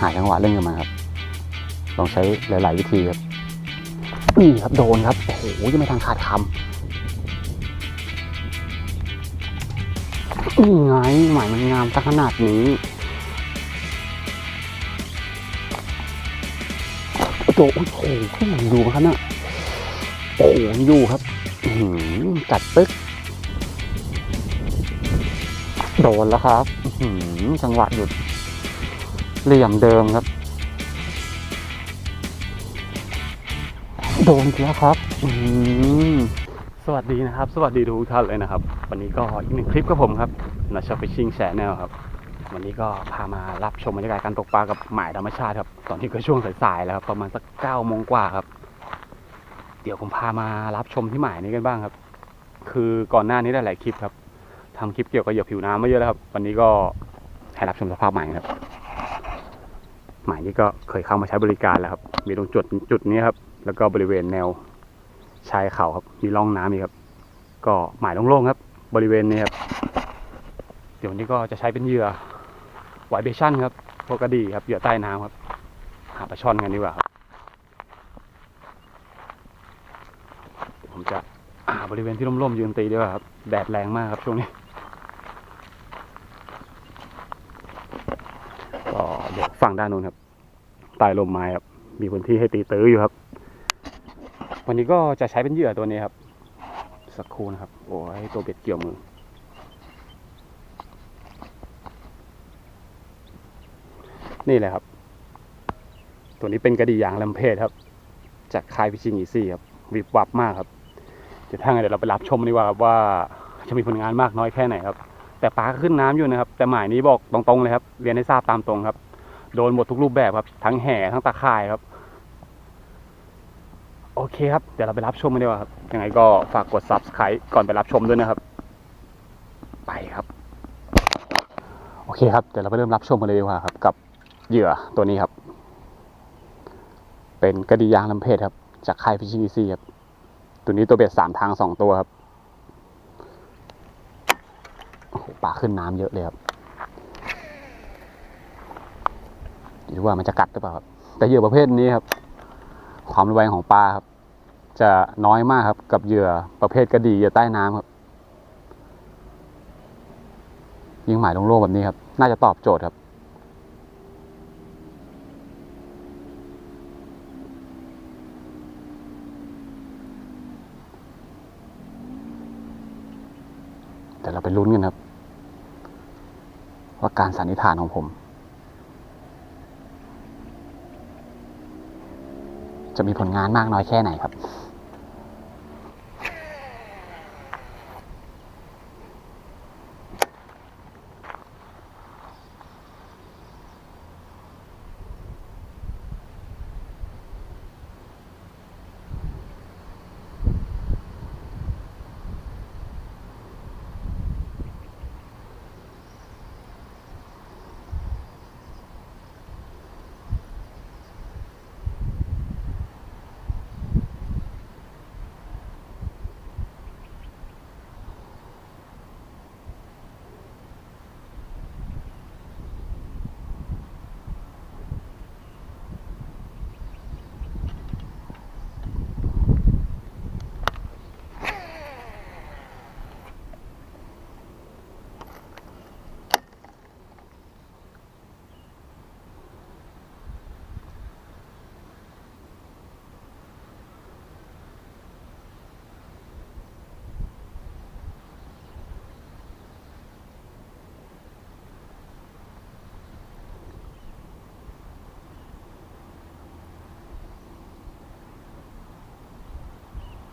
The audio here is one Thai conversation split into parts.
หาจังหวะเล่นกับมันครับลองใช้หลาย ๆ วิธีครับนี่ครับโดนครับโอ้โหยังไม่ทางขาดคำนี่ไงหมายมันงามสักขนาดนี้โอ้โหโอ้โหยังอยู่ครับเนี่ยโอ้โหอยู่ครับหือจัดปึ๊กโดนแล้วครับหือจังหวะหยุด เหลี่ยมเดิมครับ โดนแล้วครับสวัสดีนะครับ สวัสดีทุกท่านเลยนะครับ วันนี้ก็อีกหนึ่งคลิปกับผมครับนาชอฟิชชิงแชนแนลครับ วันนี้ก็พามารับชมบรรยากาศการตกปลากับหมายธรรมชาติครับ ตอนนี้ก็ช่วงสายๆแล้วครับประมาณสักเก้าโมงกว่าครับ เดี๋ยวผมพามารับชมที่หมายนี้กันบ้างครับ คือก่อนหน้านี้ได้หลายคลิปครับทำคลิปเกี่ยวกับเหยื่อผิวน้ำมาเยอะแล้วครับ วันนี้ก็ให้รับชมสภาพใหม่ครับ หมายนี้ก็เคยเข้ามาใช้บริการแล้วครับ มีตรงจุดจุดนี้ครับ แล้วก็บริเวณแนวชายเขาครับ มีร่องน้ำอีกครับ ก็หมายโล่งๆครับ บริเวณนี้ครับ เดี๋ยววันนี้ก็จะใช้เป็นเหยื่อไวเบชั่นครับ พวกกระดีครับ เหยื่อใต้น้ำครับ หาปลาช่อนกันดีกว่าครับ ผมจะอาบริเวณที่ร่มๆยืนตีดีกว่าครับ แดดแรงมากครับช่วงนี้ ก็เดี๋ยว ฝั่งด้านนู้นครับใต้ลมไม้ครับ มีพื้นที่ให้ตีตื้ออยู่ครับ วันนี้ก็จะใช้เป็นเหยื่อตัวนี้ครับ สักครู่นะครับ โอ้ยตัวเบ็ดเกี่ยวมือนี่แหละครับ ตัวนี้เป็นกระดียางลำเพศครับ จากค่ายพิชิงอีซี่ครับ วิบวับมากครับเดี๋ยวถ้างั้นเดี๋ยวเราไปรับชมดีกว่าครับว่าจะมีผลงานมากน้อยแค่ไหนครับ แต่ปลาขึ้นน้ำอยู่นะครับ แต่หมายนี้บอกตรงๆเลยครับ เรียนให้ทราบตามตรงครับ โดนหมดทุกรูปแบบครับ ทั้งแห่ทั้งตาข่ายครับ โอเคครับ เดี๋ยวเราไปรับชมกันดีกว่าครับ ยังไงก็ฝากกด subscribe ก่อนไปรับชมด้วยนะครับ ไปครับ โอเคครับ เดี๋ยวเราไปเริ่มรับชมกันเลยดีกว่าครับ กับเหยื่อตัวนี้ครับ เป็นกระดียางลำเพศครับ จากค่ายฟิชชิงอีซี่ครับ ตัวนี้ตัวเบ็ดสามทางสองตัวครับโอ้โหปลาขึ้นน้ำเยอะเลยครับ ดูว่ามันจะกัดหรือเปล่าครับแต่เหยื่อประเภทนี้ครับ ความระแวงของปลาครับ จะน้อยมากครับกับเหยื่อประเภทกระดีเหยื่อใต้น้ำครับ ยิงหมายลงโลกแบบนี้ครับ น่าจะตอบโจทย์ครับเดี๋ยวเราไปลุ้นกันครับ ว่าการสันนิษฐานของผม จะมีผลงานมากน้อยแค่ไหนครับ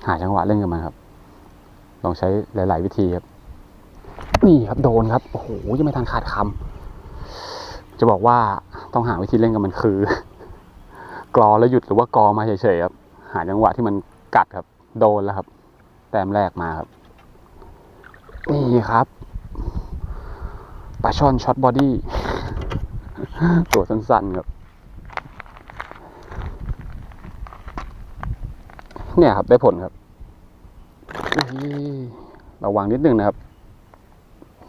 หาจังหวะเล่นกับมันครับ ลองใช้หลาย ๆ วิธีครับ นี่ครับโดนครับโอ้โหยังไม่ทันขาดคำจะบอกว่าต้องหาวิธีเล่นกับมันคือกรอแล้วหยุดหรือว่ากอมาเฉยๆครับ หาจังหวะที่มันกัดครับ โดนแล้วครับ แต้มแรกมาครับ นี่ครับปลาช่อนช็อตบอดี้ตัวสั้นๆครับ เนี่ยครับ ได้ผลครับ ระวังนิดนึงนะครับ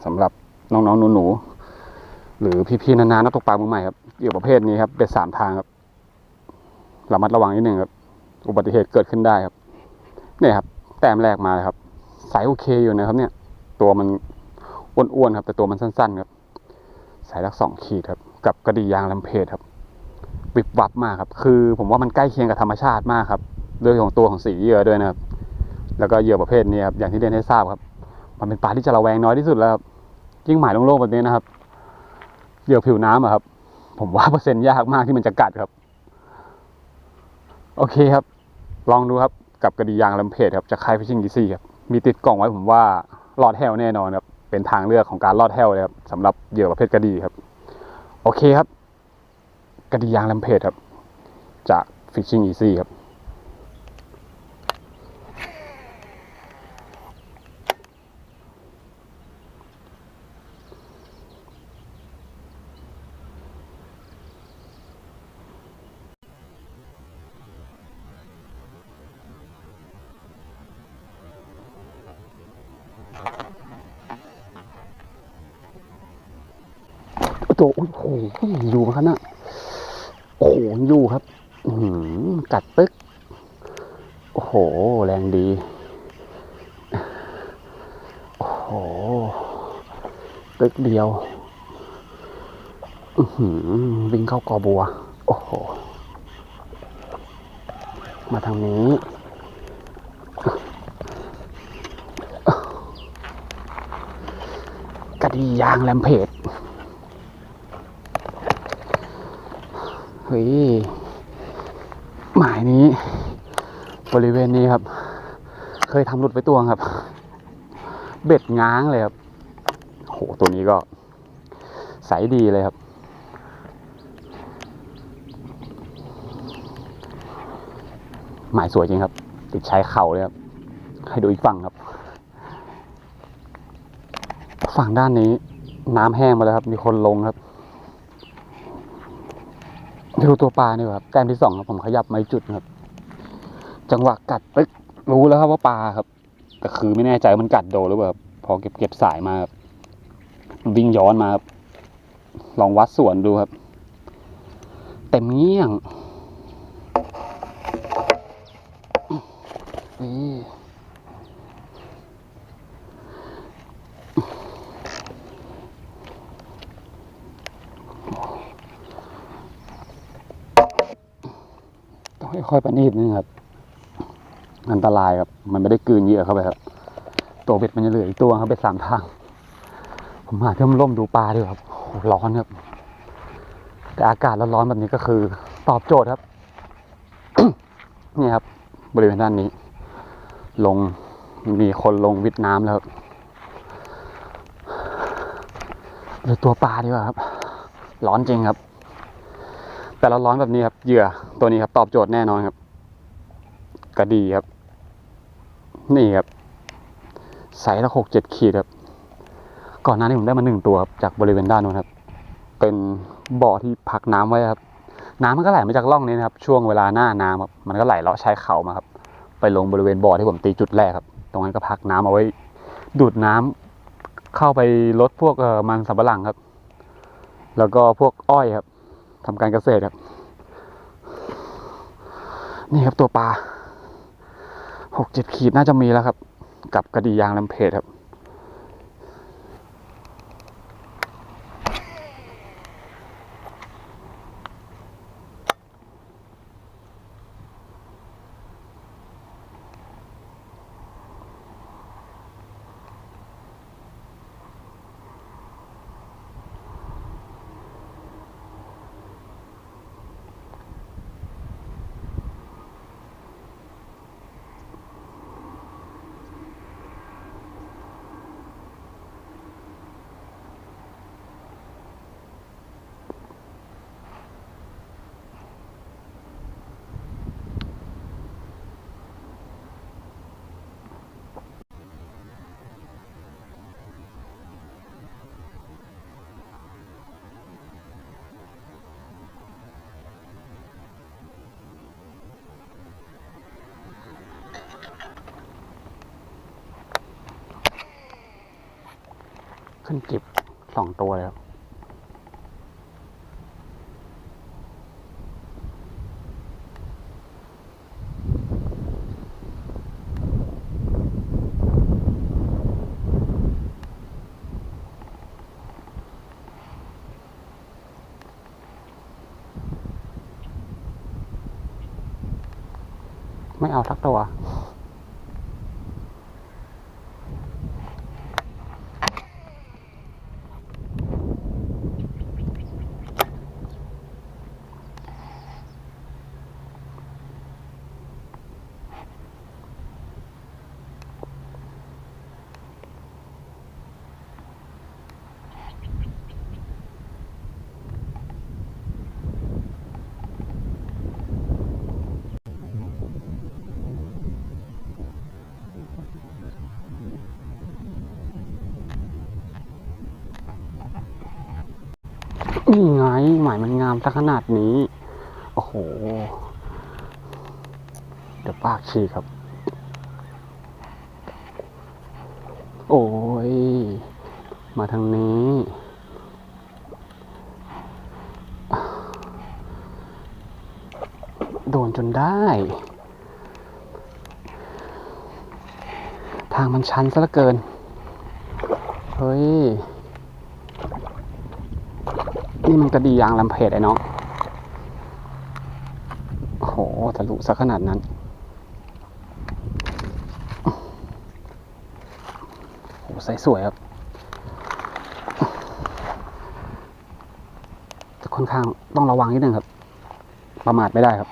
สำหรับน้องๆหนูๆหรือพี่ๆนานๆนักตกปลามือใหม่ครับเหยื่อประเภทนี้ครับเบ็ดสามทางครับระมัดระวังนิดนึงครับ อุบัติเหตุเกิดขึ้นได้ครับ เนี่ยครับ แต้มแรกมาเลยครับสายโอเคอยู่นะครับ เนี่ย ตัวมันอ้วนๆครับ แต่ตัวมันสั้นๆครับ สายลักสองขีดครับ กับกระดียางลำเพจครับวิบวับมากครับ คือผมว่ามันใกล้เคียงกับธรรมชาติมากครับ ด้วยของตัวของสีเหยื่อด้วยนะครับ แล้วก็เหยื่อประเภทนี้ครับอย่างที่เรียนให้ทราบครับ มันเป็นปลาที่จะระแวงน้อยที่สุดแล้วครับยิ่งหมายโล่งๆแบบนี้นะครับเหยื่อผิวน้ำอะครับ ผมว่าเปอร์เซ็นต์ยากมากที่มันจะกัดครับ โอเคครับ ลองดูครับกับกระดียางลำเพจครับจากค่ายฟิชชิ่งดีซี่ครับมีติดกล่องไว้ผมว่ารอดแฮวแน่นอนครับเป็นทางเลือกของการรอดแฮวเลยครับสำหรับเหยื่อประเภทกระดีครับ โอเคครับ กระดียางลำเพจครับ จาก Fishing Easy ครับ ตัวโอ้โหอยู่มครับนะโอ้โหอยู่ครับอือหือกัดตึก โอ้โห แรงดี โอ้โห ตึกเดียวอือหือวิ่งเข้ากอบัว โอ้โห มาทางนี้ ตียางแลมเพจเฮ้ย หมายนี้ บริเวณนี้ครับ เคยทำหลุดไปตัวครับ เบ็ดง้างเลยครับ โห ตัวนี้ก็ใสดีเลยครับหมายสวยจริงครับ ติดชายเข่าเลยครับ ให้ดูอีกฝั่งครับ ฝั่งด้านนี้น้ำแห้งมาแล้วครับ มีคนลงครับดูตัวปลานี่ครับแต้มที่สองครับผมขยับมาจุดครับ จังหวะกัดปึ๊กรู้แล้วครับว่าปลาครับ แต่คือไม่แน่ใจว่ามันกัดโดนหรือเปล่าครับพอเก็บเก็บสายมาครับวิ่งย้อนมาครับลองวัดส่วนดูครับ เต็มเงี้ยง ค่อยๆประณีตนึงครับ อันตรายครับ มันไม่ได้กืนเหยื่อเข้าไปครับ ตัวเบ็ดมันจะเหลืออีกตัวครับเบ็ดสามทาง ผมหาที่ร่มดูปลาด้วยครับโอ้ร้อนครับ แต่อากาศร้อนๆแบบนี้ก็คือ ตอบโจทย์ครับ นี่ครับ บริเวณด้านนี้ ลงมีคนลงวิดน้ำแล้วครับเหลือตัวปลาดีกว่าครับ ร้อนจริงครับ แต่เราร้อนแบบนี้ครับเหยื่อตัวนี้ครับ ตอบโจทย์แน่นอนครับกระดีครับ นี่ครับไซส์ละหกเจ็ดขีดครับ ก่อนหน้านี้ผมได้มาหนึ่งตัวครับจากบริเวณด้านนู้นครับ เป็นบ่อที่พักน้ำไว้ครับ น้ำมันก็ไหลมาจากร่องนี้นะครับ ช่วงเวลาหน้าน้ำครับมันก็ไหลเลาะชายเขามาครับ ไปลงบริเวณบ่อที่ผมตีจุดแรกครับ ตรงนั้นก็พักน้ำเอาไว้ ดูดน้ำเข้าไปลดพวกเอ่อมันสำปะหลังครับ แล้วก็พวกอ้อยครับ ทำการเกษตรครับ นี่ครับตัวปลาหกเจ็ดขีดน่าจะมีแล้วครับ กับกระดียางลำเพจครับ ขึ้นจิบสองตัวแล้วไม่เอาสักตัว นี่ไงหมายมันงามสักขนาดนี้ โอ้โห เดี๋ยวปากฉีกครับ โอ้ย มาทางนี้ โดนจนได้ ทางมันชันซะเหลือเกิน เฮ้ย นี่มันกระดียางลำเพจไอ้น้องโหทะลุซะขนาดนั้นโอ้โหใสสวยครับจะค่อนข้างต้องระวังนิดนึงครับ ประมาทไม่ได้ครับ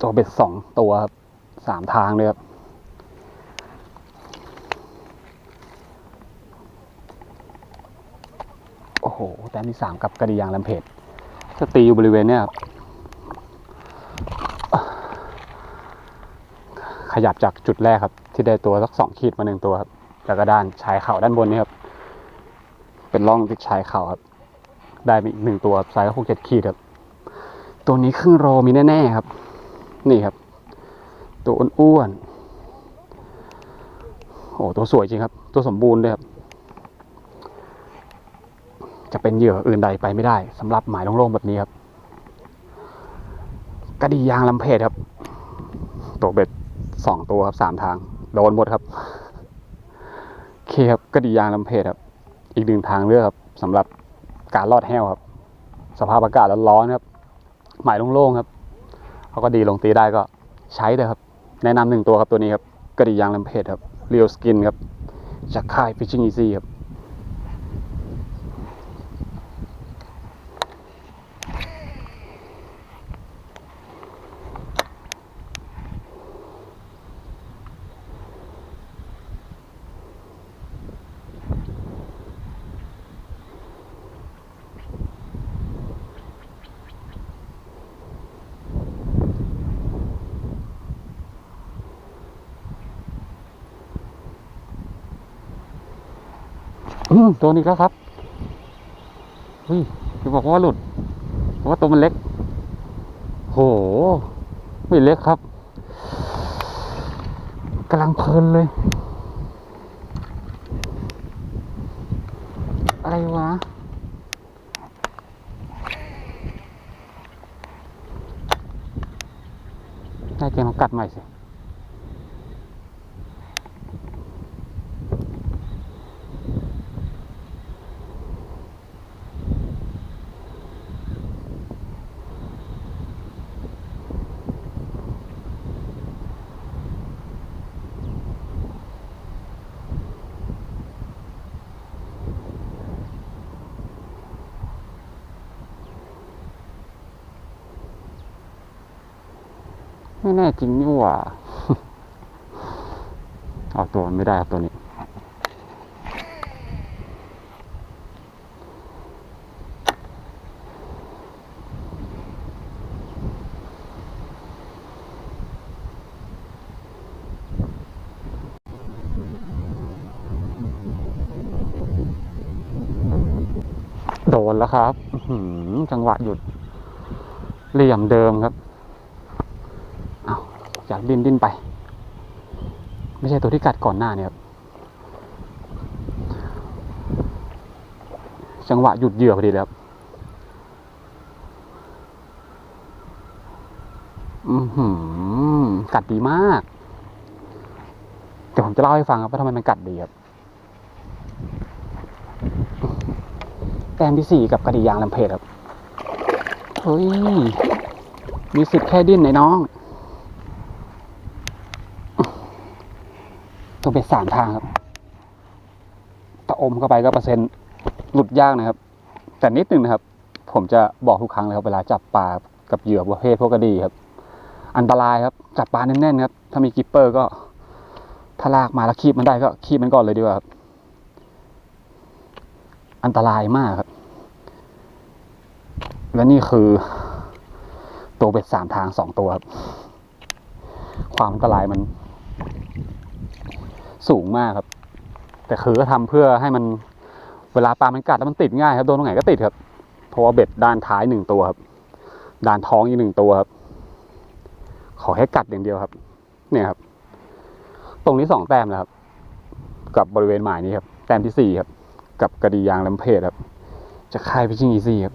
ตัวเบ็ดสองตัวครับสามทางเลยครับ โอ้โห แต้มที่สามกับกระดียางลำเพจจะตีอยู่บริเวณเนี้ยครับขยับจากจุดแรกครับ ที่ได้ตัวสักสองขีดมาหนึ่งตัวครับแล้วก็ด้านชายเข่าด้านบนนี่ครับ เป็นร่องติดชายเข่าครับ ได้มาอีกหนึ่งตัวครับไซส์หกเจ็ดขีดครับ ตัวนี้ครึ่งโรมีแน่ๆครับ นี่ครับ ตัวอ้วนๆโอ้โหตัวสวยจริงครับ ตัวสมบูรณ์ด้วยครับ จะเป็นเหยื่ออื่นใดไปไม่ได้สำหรับหมายโล่งๆแบบนี้ครับกระดียางลำเพจครับตัวเบ็ดสองตัวครับสามทาง โดนหมดครับเคครับกระดียางลำเพจครับ อีกหนึ่งทางเลือกครับสำหรับการลอดแห้วครับ สภาพอากาศร้อนๆครับ หมายโล่งๆครับเขาก็ดีลงตีได้ก็ใช้เลยครับ แนะนำหนึ่งตัวครับตัวนี้ครับกระดียางลำเพจครับเรียวสกินครับจากค่าย Fishing Easy ครับืมตัวนี้แล้วครับเฮ้ยจะบอกว่าหลุดเพราะว่าตัวมันเล็ก โห ไม่เล็กครับกำลังเพลินเลย อะไรวะนาจงลองกัดใหม่สิ ม่แน่จริงนี่หว่าเอาตัวไม่ได้ครับตัวนี้ โดนแล้วครับจังหวะหยุดเหลี่ยมเดิมครับ อยากดิ้นดิ้นไป ไม่ใช่ตัวที่กัดก่อนหน้าเนี่ยจังหวะหยุดเหยื่อพอดีเลยครับอือหือกัดดีมากเดี๋ยวผมจะเล่าให้ฟังครับว่าทำไมมันกัดดีครับแต้มที่สี่กับกระดียางลำเพจครับ เฮ้ย มีสิทธิ์แค่ดิ้นไหนน้อง ตัวเบ็ดสามทางครับถ้าอมเข้าไปก็เปอร์เซ็นต์หลุดยากนะครับ แต่นิดนึงนะครับ ผมจะบอกทุกครั้งเลยครับเวลาจับปลากับเหยื่อประเภทพวกกระดีครับ อันตรายครับ จับปลาแน่นๆครับ ถ้ามีกิปเปอร์ก็ ถ้าลากมาแล้วคีบมันได้ก็คีบมันก่อนเลยดีกว่าครับ อันตรายมากครับ และนี่คือ ตัวเบ็ดสามทางสองตัวครับ ความอันตรายมัน สูงมากครับ แต่คือก็ทำเพื่อให้มันเวลาปลามันกัดแล้วมันติดง่ายครับโดนตรงไหนก็ติดครับเพราะว่าเบ็ดด้านท้ายหนึ่งตัวครับ ด้านท้องอีกหนึ่งตัวครับ ขอให้กัดอย่างเดียวครับ เนี่ยครับ ตรงนี้สองแต้มแล้วครับ กับบริเวณหมายนี้ครับ แต้มที่สี่ครับ กับกระดียางลำเพจครับ จะคายพิชิงอีซี่ครับ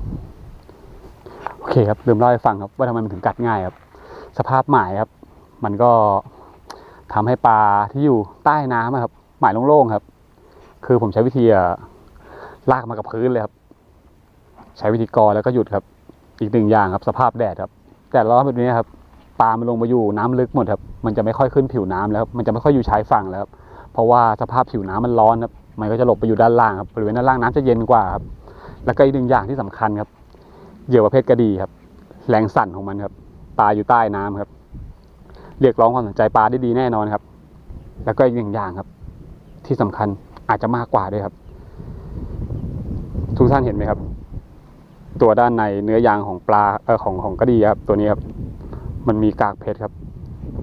โอเคครับลืมเล่าให้ฟังครับว่าทำไมมันถึงกัดง่ายครับ สภาพหมายครับ มันก็ ทำให้ปลาที่อยู่ใต้น้ำอะครับ หมายโล่งๆครับ คือผมใช้วิธีลากมากับพื้นเลยครับ ใช้วิธีกอแล้วก็หยุดครับ อีกหนึ่งอย่างครับ สภาพแดดครับแดดร้อนแบบนี้ครับปลามันลงมาอยู่น้ำลึกหมดครับ มันจะไม่ค่อยขึ้นผิวน้ำแล้วครับมันจะไม่ค่อยอยู่ชายฝั่งแล้วครับเพราะว่าสภาพผิวน้ำมันร้อนครับ มันก็จะหลบไปอยู่ด้านล่างครับบริเวณด้านล่างน้ำจะเย็นกว่าครับ แล้วก็อีกหนึ่งอย่างที่สำคัญครับเหยื่อประเภทกระดีครับ แรงสั่นของมันครับ ปลาอยู่ใต้น้ำครับ เรียกร้องความสนใจปลาได้ดีแน่นอนครับ แล้วก็อีกหนึ่งอย่างครับ ที่สำคัญอาจจะมากกว่าด้วยครับ ทุกท่านเห็นไหมครับ ตัวด้านในเนื้อยางของปลาเออของของกระดีครับ ตัวนี้ครับ มันมีกากเพชรครับ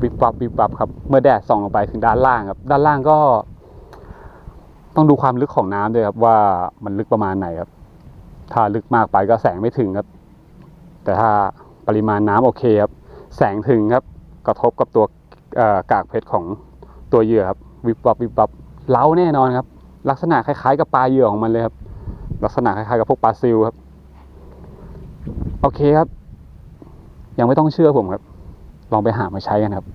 วิบวับวิบวับครับ เมื่อแดดส่องลงไปถึงด้านล่างครับ ด้านล่างก็ ต้องดูความลึกของน้ำด้วยครับ ว่ามันลึกประมาณไหนครับ ถ้าลึกมากไปก็แสงไม่ถึงครับ แต่ถ้าปริมาณน้ำโอเคครับ แสงถึงครับ กระทบกับตัวกากเพชรของตัวเหยื่อครับวิบวับวิบวับเล้าแน่นอนครับ ลักษณะคล้ายๆกับปลาเหยื่อของมันเลยครับ ลักษณะคล้ายๆกับพวกปลาซิลครับ โอเคครับ ยังไม่ต้องเชื่อผมครับ ลองไปหามาใช้กันครับ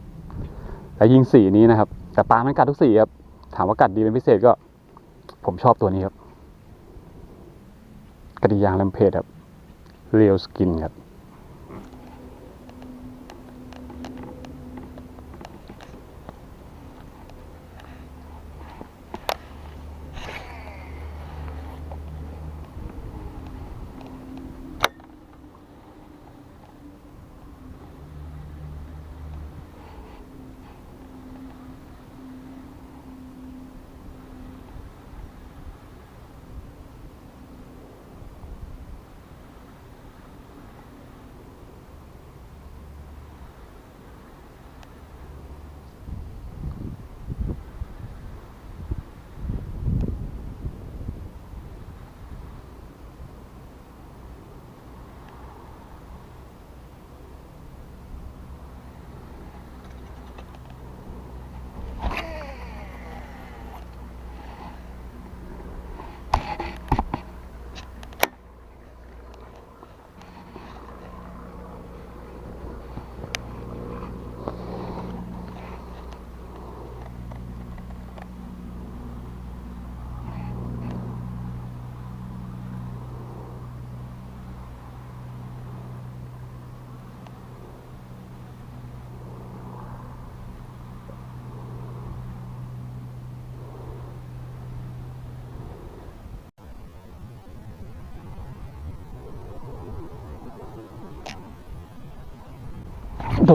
และยิงสีนี้นะครับ แต่ปลามันกัดทุกสีครับ ถามว่ากัดดีเป็นพิเศษก็ ผมชอบตัวนี้ครับกระดิยางลำเพจครับเรียวสกินครับ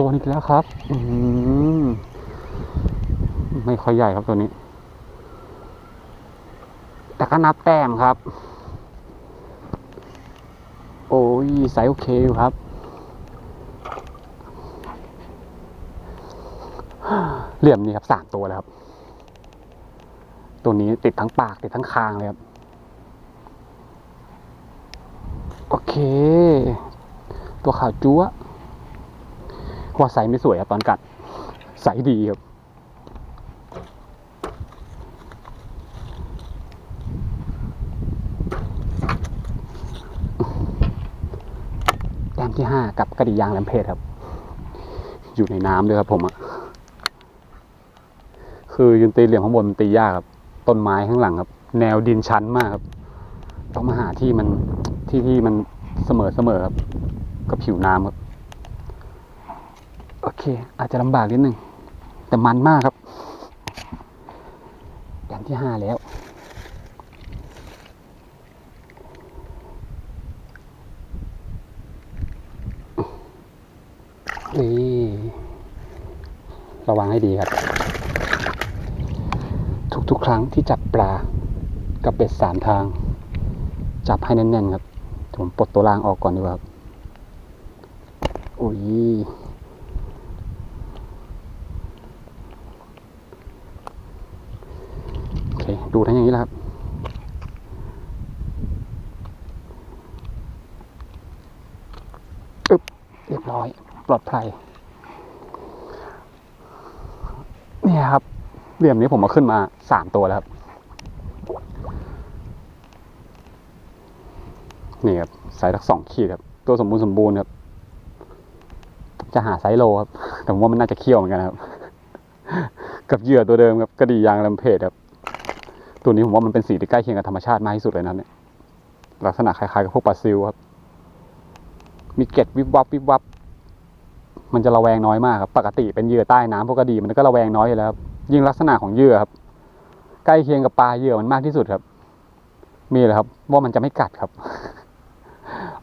นอีกแล้วครับอืมไม่ค่อยใหญ่ครับตัวนี้ แต่ก็นับแต้มครับ โอ้ยไซส์โอเคอยู่ครับ เหลี่ยมนี่ครับสามตัวแล้วครับ ตัวนี้ติดทั้งปากติดทั้งคางเลยครับ โอเค ตัวขาวจั๊ว ว่าไซส์ไม่สวยครับตอนกัดไซส์ดีครับแต้มที่ห้ากับกระดิยางแลมเพจครับ อยู่ในน้ำด้วยครับผมอะคือยืนตีเหลี่ยมข้างบนมันตียากครับ ต้นไม้ข้างหลังครับ แนวดินชันมากครับ ต้องมาหาที่มันที่ที่มันเสมอเสมอครับ กับผิวน้ำครับ โอเค อาจจะลำบากนิดนึงแต่มันมากครับที่ห้าแล้ว นี่ ระวังให้ดีครับ ทุกๆ ครั้งที่จับปลากับเบ็ดสามทาง จับให้แน่นๆครับผมปลดตัวล่างออกก่อนดีกว่าครับอุ้ยโอเค ดูทั้งอย่างนี้แหละครับ อึบเรียบร้อย ป ลอดภัยเนี่ยครับเหลี่ยมนี้ผมมาขึ้นมาสามตัวแล้วครับ นี่ครับไซส์ทักสองขีดครับ ตัวสมบูรณ์สมบูรณ์ครับ จะหาไซส์โลครับ แต่ผมว่ามันน่าจะเคี่ยวเหมือนกันครับ กับเหยื่อตัวเดิมครับกระดียางลำเพจครับ ตัวนี้ผมว่ามันเป็นสีที่ใกล้เคียงกับธรรมชาติมากที่สุดเลยนะเนี่ยลักษณะคล้ายๆกับพวกปลาซิลครับ มีเกล็ดวิบวับวิบวับ มันจะระแวงน้อยมากครับปกติเป็นเหยื่อใต้น้ำพวกกระดีมันก็ระแวงน้อยอยู่แล้วครับยิ่งลักษณะของเหยื่อครับ ใกล้เคียงกับปลาเหยื่อมันมากที่สุดครับ มีเลยครับ ว่ามันจะไม่กัดครับ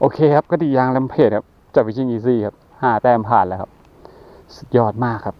โอเคครับก็ดียางแลมเพจครับจากวิชิงอีซี่ครับห้าแต้มผ่านแล้วครับ สุดยอดมากครับ